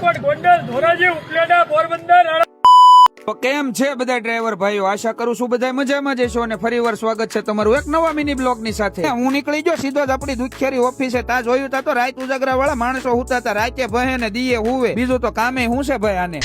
રાજકોટ ગોંડલ ધોરાજી ઉપલેટા પોરબંદર તો કેમ છે બધા ડ્રાઈવર ભાઈઓ? આશા કરું છું બધા મજામાં જશો અને ફરી વાર સ્વાગત છે તમારું એક નવા મિની બ્લોગની સાથે હું નીકળી ગયો સીધો જ આપણી દુખિયારી ઓફિસે. તા જોયું તા તો રાત ઉજાગરા વાળા માણસો હુતા હતા રાતે ભહે ને દીએ હુવે. બીજું તો કામે હું છે ભાઈ આને?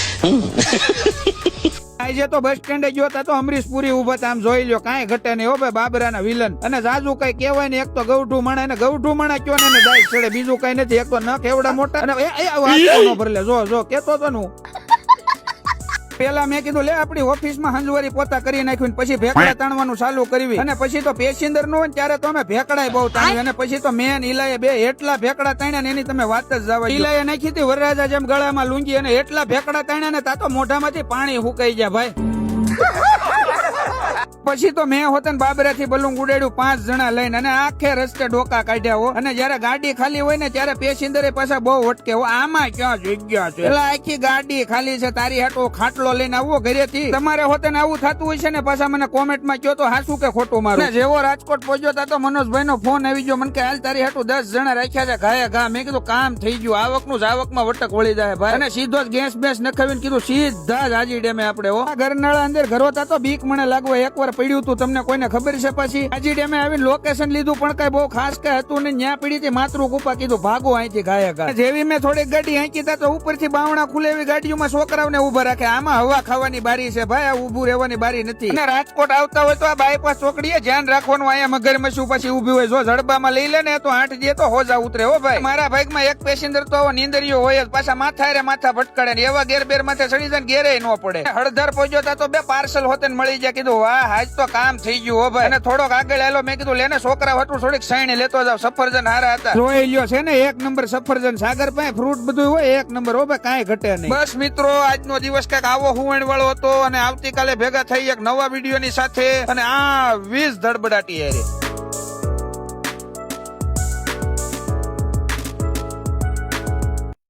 આજે તો બસ સ્ટેન્ડે ગયો તો અમરીશ પુરી ઊભા તા. આમ જોઈ લ્યો કાંઈ ઘટે નહીં હો ભાઈ બાબરાના વિલન. અને જાજુ કઈ કહેવાય ને એક તો ગૌઠું મણા ને ગૌઠું મણા કયો ને એને છેડે બીજું કઈ નથી. એક તો ન કેવડા મોટા. અને એ ભરલે જો જો કેતો તો નું. પેલા મેં કીધું લે આપણી ઓફિસમાં હંજવારી પોતા કરી નાખ્યું ને પછી ભેકડા તાણવાનું ચાલુ કરવી. અને પછી તો પેસેન્જરનું ત્યારે તો અમે ભેકડા બહુ તાણ્યું અને પછી તો મેન ઈલાએ બે એટલા ભેકડા તાણ્યા ને એની તમે વાત જ જવા ઈલાએ નાખી હતી વરરાજા જેમ ગળામાં લુંગી અને એટલા ભેકડા તાણ્યા ને તા તો મોઢામાંથી પાણી હુકાઈ જાય ભાઈ. પછી તો મેં હોતન બાબરાથી બલુંગ ઉડાડ્યું, પાંચ જણા લઈને અને આખે રસ્તે ડોકા કાઢ્યા હો. અને જયારે ગાડી ખાલી હોય ને ત્યારે પેસેન્જરે પાછા બહુ વટકે હો. આમાં ક્યાં જગ્યા છે? એટલે આખી ગાડી ખાલી છે, તારી હાટો ખાટલો લઈને આવો ઘરેથી. તમારે હોતન આવું થતું હોય છે ને પાછા મને કોમેન્ટમાં કયો તો હાસું કે ખોટું મારું. જેવો રાજકોટ પહોંચ્યો તા તો મનોજભાઈ નો ફોન આવી ગયો. મને કે, હાલ તારી હાટું દસ જણા રાખ્યા છે, ઘાયે ઘા. મેં કીધું, કામ થઈ ગયું. આવકનું જ આવકમાં વટક વળી જાય ભાઈ. અને સીધો જ ગેસ બેસ નખાવીને કીધું, સીધા જ હાજી ડેમે આપણે હો. ઘરનાળા અંદર ઘરો તો બીક મને લાગવા એકવાર પડ્યું હતું તમને કોઈને ખબર છે પછી? હાજી ડેમે આવીને લોકેશન લીધું, પણ કઈ બહુ ખાસ કઈ હતું ને ન્યા પડી હતી માતરું કુપા કીધું, ભાગો અહીંથી ઘા. જેવી મેં થોડીક ગાડી હાંકી તા તો ઉપરથી બાવણા ખુલે એવી ગાડીઓમાં છોકરાઓને ઊભા રાખે. આમાં હવા ખાવાની બારી છે ભાઈ, આ ઉભું રહેવાની બારી નથી. અને રાજકોટ આવતા હોય તો આ બાયપાસ ચોકડીએ ધ્યાન રાખવાનું, અહીંયા મગર મસું પછી ઊભી હોય. જો જડબામાં લઈ લે ને, તો આઠ જે તો હોજા ઉતરે હો ભાઈ. મારા ભાગમાં એક પેસેન્જર તો આવો નીંદરીયો હોય જ, પાછા માથા રે માથા ભટકાડે એવા ગેર બેર માથે ચડી જાય ઘેરે ન પડે. હળદર પહોંચ્યો તો બે પાર્સલ હોતે મળી જાય, કીધું, વાહ આજ તો કામ થઈ ગયું હો ભાઈ. અને થોડોક આગળ આવેલો મેં કીધું લેને છોકરા હતું થોડીક સાઈણે લેતો જાવ સફરજન હારા હતા. જોઈ લ્યો છે ને એક નંબર સફરજન સાગર પાસે ફ્રૂટ બધું હોય એક નંબર હો ભાઈ કાંઈ ઘટે નહીં. બસ મિત્રો આજનો દિવસ કંઈક આવો હુવણ વાળો હતો અને આવતીકાલે ભેગા થઈ એક નવા વીડિયો ની સાથે અને આ વીસ ધડબડાટી હારે.